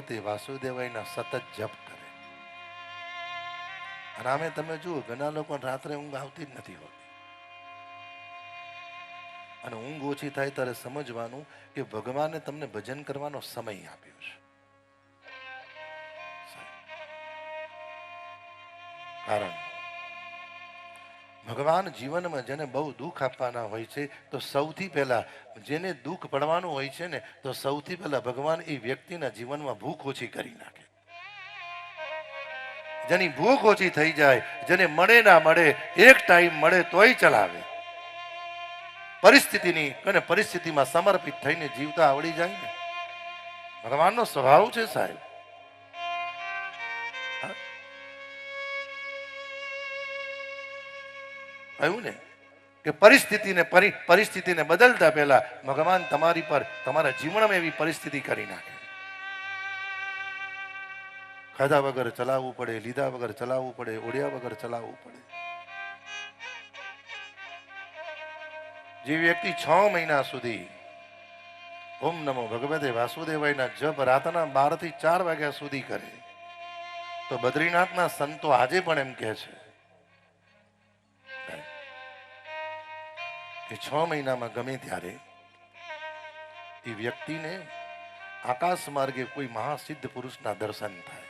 ભગવતે વાસુદેવાયના સતત જપ કરે. અને આમે તમે જુઓ ઘણા લોકો રાત્રે ઊંઘ આવતી જ નથી હોતી. અને ઊંઘ ઓછી થાય ત્યારે સમજવાનું કે ભગવાને તમને ભજન કરવાનો સમય આપ્યો છે. કારણ ભગવાન જીવનમાં જેને બહુ દુઃખ આપવાના હોય છે, તો સૌથી પહેલાં જેને દુઃખ પડવાનું હોય છે ને, તો સૌથી પહેલાં ભગવાન એ વ્યક્તિના જીવનમાં ભૂખ ઓછી કરી નાખે. જેની ભૂખ ઓછી થઈ જાય, જેને મળે ના મળે, એક ટાઈમ મળે તોય ચલાવે. પરિસ્થિતિની અને પરિસ્થિતિમાં સમર્પિત થઈને જીવતા આવડી જાય ને. ભગવાનનો સ્વભાવ છે સાહેબ. કહ્યું ને? કે પરિસ્થિતિને પરિસ્થિતિને બદલતા પહેલા ભગવાન તમારી પર, તમારા જીવનમાં એવી પરિસ્થિતિ કરી નાખે. ખાધા વગર ચલાવવું પડે, લીધા વગર ચલાવવું પડે, ઓળ્યા વગર ચલાવવું પડે. જે વ્યક્તિ છ મહિના સુધી ઓમ નમો ભગવતે વાસુદેવાયના જપ રાતના બારથી ચાર વાગ્યા સુધી કરે, તો બદ્રીનાથના સંતો આજે પણ એમ કહે છે કે છ મહિનામાં ગમે ત્યારે એ વ્યક્તિને આકાશ માર્ગે કોઈ મહાસિદ્ધ પુરુષના દર્શન થાય.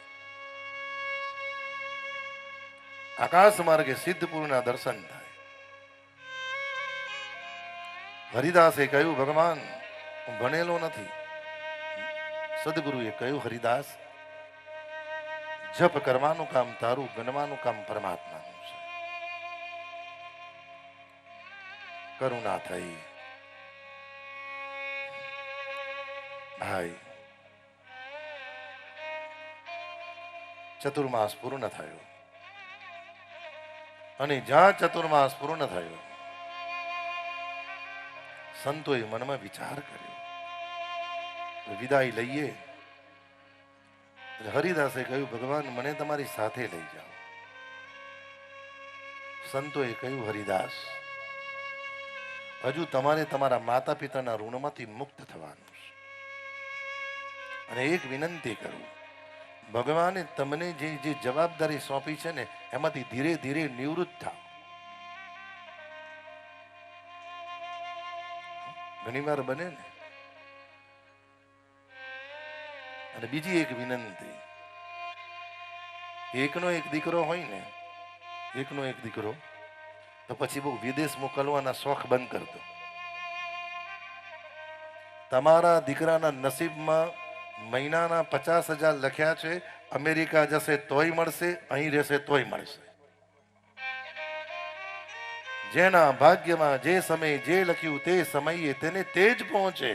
આકાશ માર્ગે સિદ્ધ પુરુષના દર્શન થાય. હરિદાસે કહ્યું, ભગવાન, હું ભણેલો નથી. સદગુરુએ કહ્યું, હરિદાસ, જપ કરવાનું કામ તારું, ગણવાનું કામ પરમાત્માનું. કરુણા થઈ ભાઈ, ચતુર્માસ પૂર્ણ થયો. અને જ્યાં ચતુર્માસ પૂર્ણ થયો, સંતોએ મનમાં વિચાર કર્યો વિદાય લઈએ. હરિદાસે કહ્યું, ભગવાન, મને તમારી સાથે લઈ જાઓ. સંતોએ કહ્યું, હરિદાસ હજુ તમારે તમારા માતા પિતાના ઋણમાંથી મુક્ત થવાનું છે. અને એક વિનંતી કરું, ભગવાને તમને જે જે જવાબદારી સોંપી છે ને, એમાંથી ધીરે ધીરે નિવૃત્ત થાવ ઘણી વાર બને ને. અને બીજી એક વિનંતી, એકનો એક દીકરો હોય ને, એકનો એક દીકરો તો પછી બહુ વિદેશ મોકલવાના શોખ બંધ કર તમારા દીકરાના નસીબમાં મહિનાના પચાસ હજાર લખ્યા છે, અમેરિકા જશે તોય મળશે, અહીં રહેશે તોય મળશે. જેના ભાગ્યમાં જે સમયે જે લખ્યું તે સમયે તેને તે જ પહોંચે.